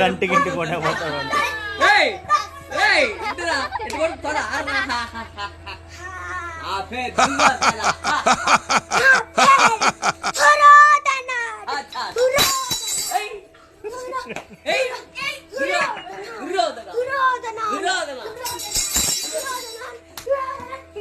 గంట గింటి కొట్టే పోతాడు ఆ.